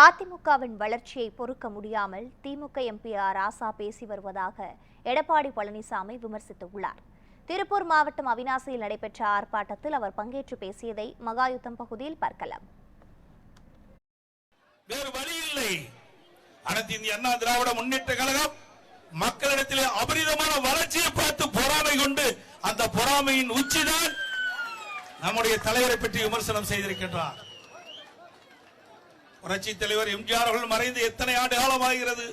அதிமுகவின் வளர்ச்சியை பொறுக்க முடியாமல் திமுக எம்பி ஆர் ராசா பேசி வருவதாக எடப்பாடி பழனிசாமி விமர்சித்துள்ளார். திருப்பூர் மாவட்டம் அவினாசியில் நடைபெற்ற ஆர்ப்பாட்டத்தில் அவர் பங்கேற்று பேசியதை மகாயுத்தம் பகுதியில் பார்க்கலாம். வேறு வழி இல்லை. அனைத்து இந்திய அண்ணா திராவிட முன்னேற்ற கழகம் மக்களிடத்திலே அபரிதமான வளர்ச்சியை பார்த்து பொறாமை கொண்டு அந்த பொறாமையின் உச்சிதான் நம்முடைய தலைவரை பற்றி விமர்சனம் செய்திருக்கின்றார். புரட்சி தலைவர் எம்ஜிஆர் அவர்கள் மறைந்து எத்தனை ஆண்டு காலம் ஆகிறது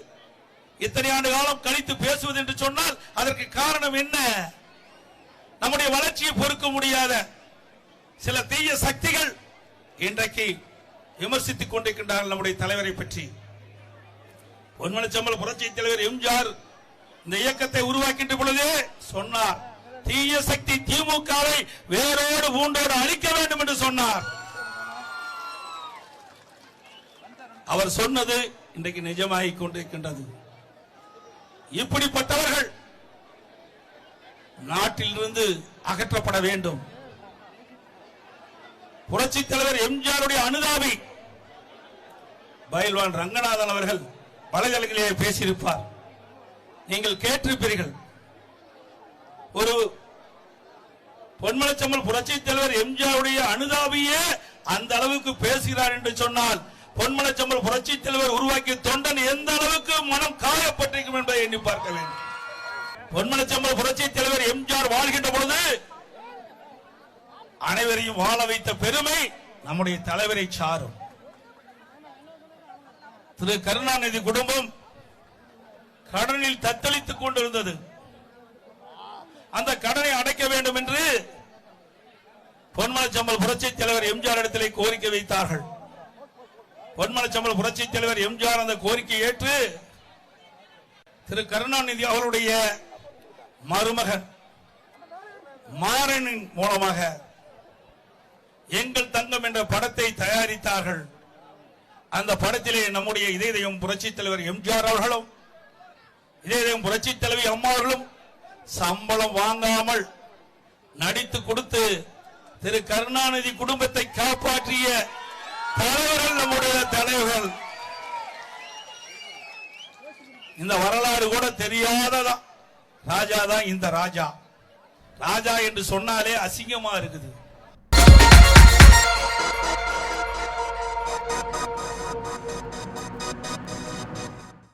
எத்தனை ஆண்டு காலம் கழித்து பேசுவது என்று சொன்னால் அதற்கு காரணம் என்ன? நம்முடைய வளர்ச்சியை பொறுக்க முடியாத சில தீய சக்திகள் இன்றைக்கு விமர்சித்துக் கொண்டிருக்கின்றார்கள் நம்முடைய தலைவரை பற்றி. பொன்மனச்சம்பள புரட்சி தலைவர் எம்ஜிஆர் இந்த இயக்கத்தை உருவாக்கின்ற பொழுதே சொன்னார் தீய சக்தி திமுகவை வேரோடு பூண்டோடு அழிக்க வேண்டும் என்று சொன்னார். அவர் சொன்னது இன்றைக்கு நிஜமாகிக் கொண்டிருக்கின்றது. இப்படிப்பட்டவர்கள் நாட்டிலிருந்து அகற்றப்பட வேண்டும். புரட்சி தலைவர் எம்ஜிஆருடைய அனுதாபி பயில்வான் ரங்கநாதன் அவர்கள் வலைதளங்களிலே பேசியிருப்பார். நீங்கள் கேட்டிருப்பீர்கள் ஒரு பொன்மலச்சம்மல் புரட்சி தலைவர் எம்ஜிஆருடைய அனுதாபியே அந்த அளவுக்கு பேசுகிறார் என்று சொன்னால் பொன்மலச்சம்மல் புரட்சி தலைவர் உருவாக்கிய தொண்டன் எந்த அளவுக்கு மனம் காயப்பட்டிருக்கும் என்பதை எண்ணி பார்க்க வேண்டும். பொன்மலச்சம்மல் புரட்சி தலைவர் எம்ஜிஆர் வாழ்கின்ற பொழுது அனைவரையும் வாழ வைத்த பெருமை நம்முடைய தலைவரை சாரும். திரு கருணாநிதி குடும்பம் கடனில் தத்தளித்துக் கொண்டிருந்தது. அந்த கடனை அடைக்க வேண்டும் என்று பொன்மலச்சம்பல் புரட்சி தலைவர் எம்ஜிஆர் இடத்திலே கோரிக்கை வைத்தார்கள். பொன்மலச்சம்பல் புரட்சி தலைவர் எம்ஜிஆர் அந்த கோரிக்கை ஏற்று திரு கருணாநிதி அவருடைய மருமகன் மாறனின் மூலமாக எங்கள் தங்கம் என்ற படத்தை தயாரித்தார்கள். அந்த படத்திலே நம்முடைய இதயம் புரட்சி தலைவர் எம்ஜிஆர் அவர்களும் இதயம் புரட்சி தலைவி அம்மாவர்களும் சம்பளம் வாங்காமல் நடித்து கொடுத்து திரு கருணாநிதி குடும்பத்தை காப்பாற்றிய தலைவர்கள் நம்முடைய தலைவர்கள். இந்த வரலாறு கூட தெரியாததா? ராஜா தான் இந்த ராஜா. ராஜா என்று சொன்னாலே அசிங்கமா இருக்குது.